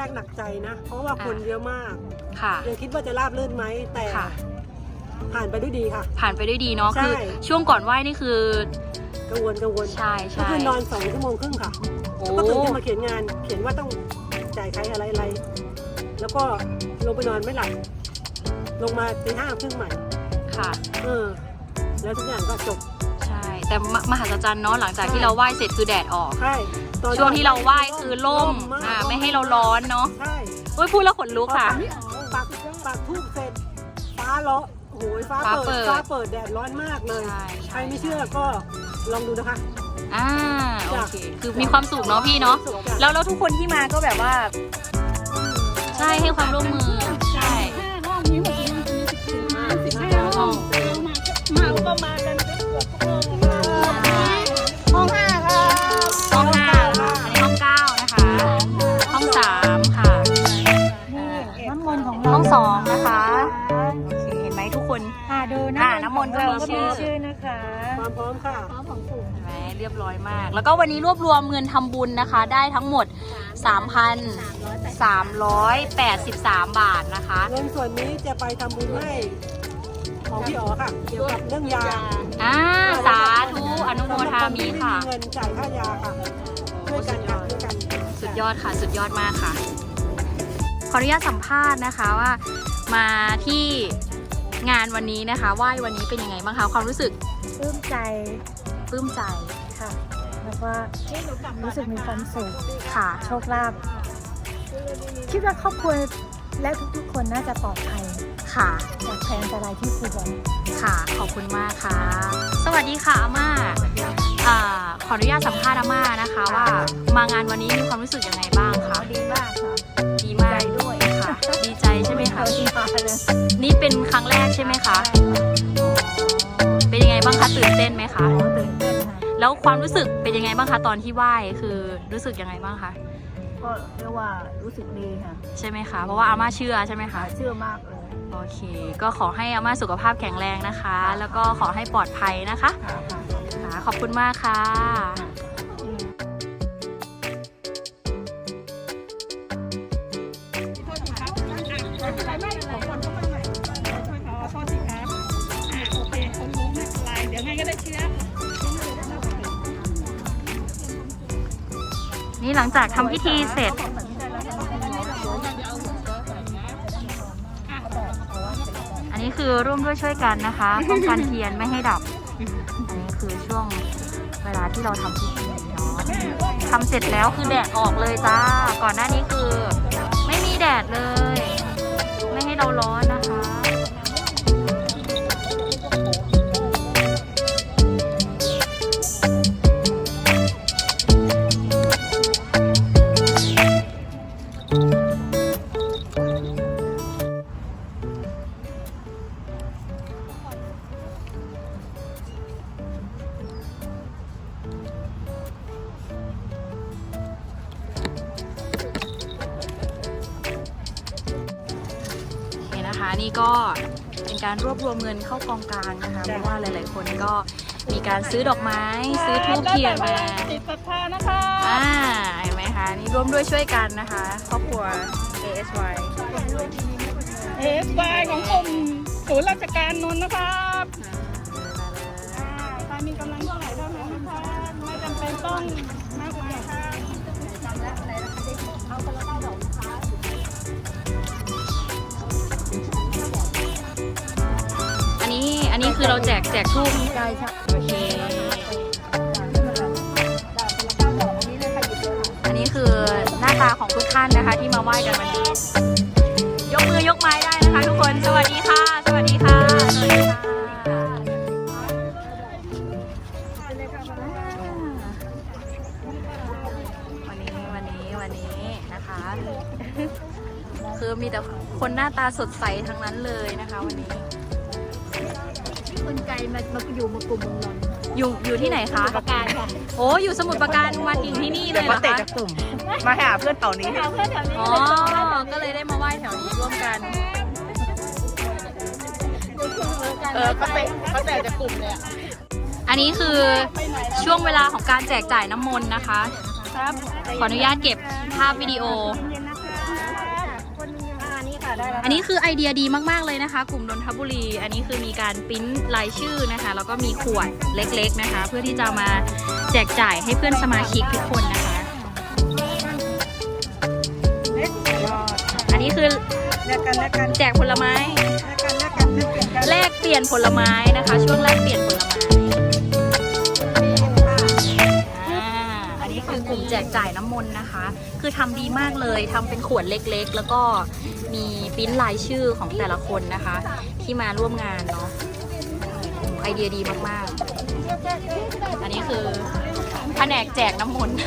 แรกหนักใจนะ เพราะว่าคนเยอะมากค่ะยังคิดว่าจะราบรื่นไหมแต่ค่ะผ่านไปด้วยดีค่ะ ผ่านไปด้วยดีเนาะใช่คือช่วงก่อนไหว้นี่คือกังวลกังวลใช่ก็ใช่คือนอนสองชั่วโมงครึ่งค่ะโอ้แล้วก็ตื่นขึ้นมาเขียนงาน เขียนว่าต้องจ่ายใครอะไรอะไร แล้วก็ลงไปนอนไม่หลับลงมาตีห้าครึ่งใหม่ค่ะเออแล้วทุกอย่างก็จบใช่แต่มมหัศจรรย์เนาะหลังจากที่เราไหว้เสร็จคือแดดออกใช่ตอน ช่วงที่เราไหว้คือล่มากอ่าไม่ให้เราร้อนเนาะใช่โอ้ยพูดแล้วขนลุกค่ะ ปักปักทูบเสร็จ ฟ้าร้อนโอ้โหฟ้าฟ้าเปิเปิดด ฟ้าเปิดแดดร้อนมากเลยใช่ใครไม่เชื่อก็ลองดูนะคะ อ่าโอเค คือมีความสุขเนาะพี่เนาะแล้วแล้วทุกคนที่มาก็แบบว่า ใช่ให้ความร่วมมือใช่ห้องนี้หมดเลยสิบห้าห้อง มาก็มากัน แล้วก็วันนี้รวบรวมเงินทำบุญนะคะ ได้ทั้งหมด 3,383 บาทนะคะ เงินส่วนนี้จะไปทำบุญให้ของพี่อ๋อค่ะ เกี่ยวกับเรื่องยาอ่าสาธุอนุโมทามิค่ะไเงินจ่ายค่ายาค่ะช่วยกันค่ะช่วยกันสุดยอดค่ะ สุดยอดมากค่ะ ขออนุญาตสัมภาษณ์นะคะว่า มาที่งานวันนี้นะคะไหว้วันนี้เป็นยังไงบ้างคะความรู้สึกปลื้มใจ ปลื้มใจค่ะแล้ วก็รู้สึกมีความสุขค่ะโชคลาภคิดว่าครอบครัวและทุกๆคนน่าจะปลอดภัยค่ะจากแผนอันตรายที่คุยกันค่ะ ขอบคุณมากค่ะ สวัสดีค่ะอาม่าอ่าขออนุญาตสัมภาษณ์อาม่านะคะ ว่ามางานวันนี้มีความรู้สึกยังไงบ้างคะดีมากค่ะดีมากด้วยค่ะ ดีใจใช่ไหมคะดีมากเลยนี่เป็นครั้งแรกใช่ไหมคะ เป็นยังไงบ้างคะตื่นเต้นไหมคะตื่นเต้นค่ะ แล้วความรู้สึกเป็นยังไงบ้างคะตอนที่ไหว้คือรู้สึกยังไงบ้างคะก็เรียกว่ารู้สึกดีค่ะใช่ไหมคะ เพราะว่าอาม่าเชื่อใช่ไหมคะเชื่อมากเลยโอเค ก็ขอให้อาม่าสุขภาพแข็งแรงนะคะ แล้วก็ขอให้ปลอดภัยนะคะค่ะค่ะขอบคุณมากค่ะนี่ หลังจากทำพิธีเสร็จ อันนี้คือร่วมด้วยช่วยกันนะคะป้องกันเทียนไม่ให้ดับ อันนี้คือช่วงเวลาที่เราทำพิธีเนาะทำเสร็จแล้วคือแดดออกเลยจ้า ก่อนหน้านี้คือ ไม่มีแดดเลย ไม่ให้เราร้อนนะคะ นะคะนี่ก็เป็นการรวบรวมเงินเข้ากองกลางนะคะเพราะว่าหลาย ๆ คนก็มีการซื้อดอกไม้ ซื้อทูบเทียนมาติดศรัทธานะคะอ่าเห็นไหมคะนี่ร่วมด้วยช่วยกันนะคะครอบครัว ASY เอฟวายของกรมศูนย์ราชการนนท์นะครับอ่าใครมีกำลังเท่าไหร่เท่านั้นนะคะไม่จำเป็นต้องมากมาย คือเราแจกแจกทูบใช่ครับโอเค อันนี้คือหน้าตาของทุกท่านนะคะที่มาไหว้กันวันนี้ ยกมือยกไม้ได้นะคะทุกคน สวัสดีค่ะ สวัสดีค่ะ สวัสดีค่ะวันนี้วันนี้วันนี้นะคะ คือมีแต่คนหน้าตาสดใสทั้งนั้นเลยนะคะวันนี้ คนไกลมามาอยู่มากลุ่มเมืองนนท์อยู่อยู่ที่ไหนคะประการค่ะโอ้อยู่สมุทรปราการมาถึงที่นี่เลยเหรอคะมาหาเพื่อนเต่านี้หาเพื่อนแถวนี้อ๋อก็เลยได้มาไหว้แถวนี้ร่วมกัน เออก็เตะก็เตะจากกลุ่มเลยอะอันนี้คือช่วงเวลาของการแจกจ่ายน้ำมนต์นะคะ ครับขออนุญาตเก็บภาพวิดีโอ ได้แล้วอันนี้คือไอเดียดีมากๆเลยนะคะ กลุ่มนนทบุรี อันนี้คือมีการปริ้นรายชื่อนะคะ แล้วก็มีขวดเล็ก ๆนะคะ เพื่อที่จะมาแจกจ่ายให้เพื่อนสมาชิกทุกคนนะคะอันนี้คือแลกกันแลกกันแจกผลไม้ แลกกันแลกกันแลกเปลี่ยนกันแลกเปลี่ยนผลไม้นะคะ ช่วงแลกเปลี่ยนผลไม้อ่าอันนี้คือกลุ่มแจกจ่ายน้ำมนต์นะคะ คือทำดีมากเลยทำเป็นขวดเล็กๆ แล้วก็ มีปริ้นลายชื่อของแต่ละคนนะคะ ที่มาร่วมงานเนาะอืมไอเดียดีมากๆ อันนี้คือแผนกแจกน้ำมนต์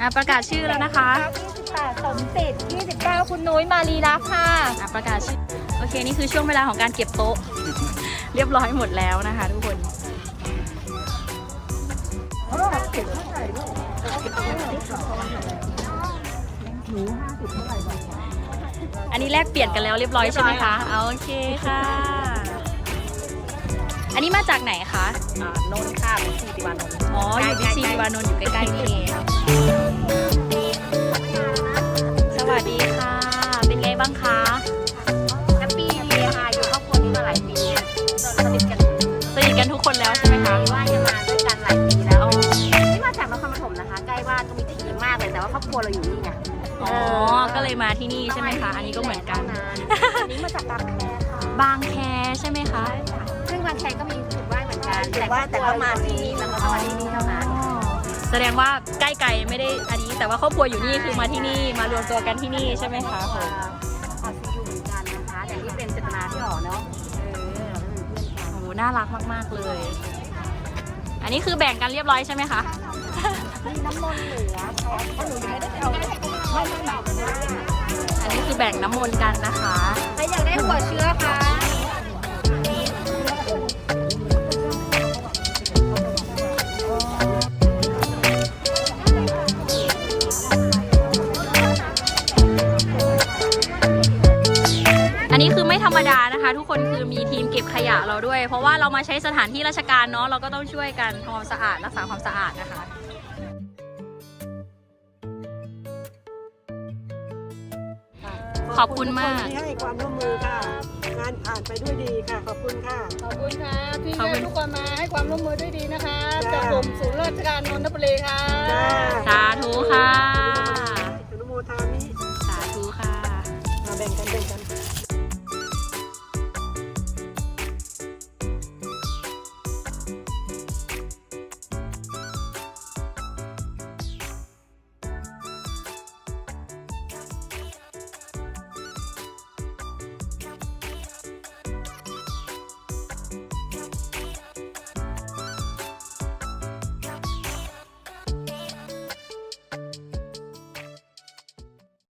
อะประกาศชื่อแล้วนะคะ28สมจิต29 คุณนุ้ยมารีรักค่ะอะประกาศชื่อ โอเค นี่คือช่วงเวลาของการเก็บโต๊ะ เรียบร้อยหมดแล้วนะคะทุกคน อันนี้แลกเปลี่ยนกันแล้วเรียบร้อยใช่ไหมคะเอาโอเคค่ะ อันนี้มาจากไหนคะ อ่านนท์ค่ะเป็นสี่ติวานนท์อ๋อ อยู่บิ๊กซีวานนท์อยู่ใกล้ๆนี่เองสวัสดีค่ะ เป็นไงบ้างคะ แฮปปี้ดีค่ะอยู่ครอบครัวนี้มาหลายปีสนิทกันสนิทกันทุกคนแล้วใช่ไหมคะ ว่าจะมาด้วยกันหลายปีแล้วนี่มาจากนครปฐมนะคะ ใกล้บ้านก็มีทีมากเลยแต่ว่าครอบครัวเราอยู่นี่ไง อ๋อ ก็เลยมาที่นี่ใช่ไหมคะ อันนี้ก็เหมือนกัน อันนี้มาจากบางแคค่ะบางแคใช่ไหมคะ ซึ่งบางแคก็มีจุดไหว้เหมือนกันแต่ว่าแต่ก็มาที่นี่แล้วก็มาที่นี่เท่านั้นแสดงว่าใกล้ไกลไม่ได้อันนี้ แต่ว่าครอบครัวอยู่นี่คือมาที่นี่มารวมตัวกันที่นี่ใช่ไหมคะขอซีอยู่เหมือนกันนะคะแต่ที่เป็นเจตนาที่ออกเนาะเออเราเป็นเพื่อนกันโอ้โหน่ารักมาก ๆ เลย อันนี้คือแบ่งกันเรียบร้อยใช่ไหมคะมีน้ำมนต์เหลือเพราะหนูยังไม่ได้ไปเอา ไม่ไม่แบบว่าอันนี้คือแบ่งน้ำมนต์กันนะคะใครอยากได้หัวเชื้อคะอันนี้คือไม่ธรรมดานะคะ ทุกคนคือมีทีมเก็บขยะเราด้วย เพราะว่าเรามาใช้สถานที่ราชการเนาะเราก็ต้องช่วยกันทำความสะอาดรักษาความสะอาดนะคะ ขอบคุณมาก ที่ให้ความร่วมมือค่ะ งานผ่านไปด้วยดีค่ะ ขอบคุณค่ะ ขอบคุณค่ะพี่เอบคุแทุกคนมาให้ความร่วมมือด้วยดีนะคะจากกรมศูนย์ราชการนนทบุรีค่ะ สาธุค่ะ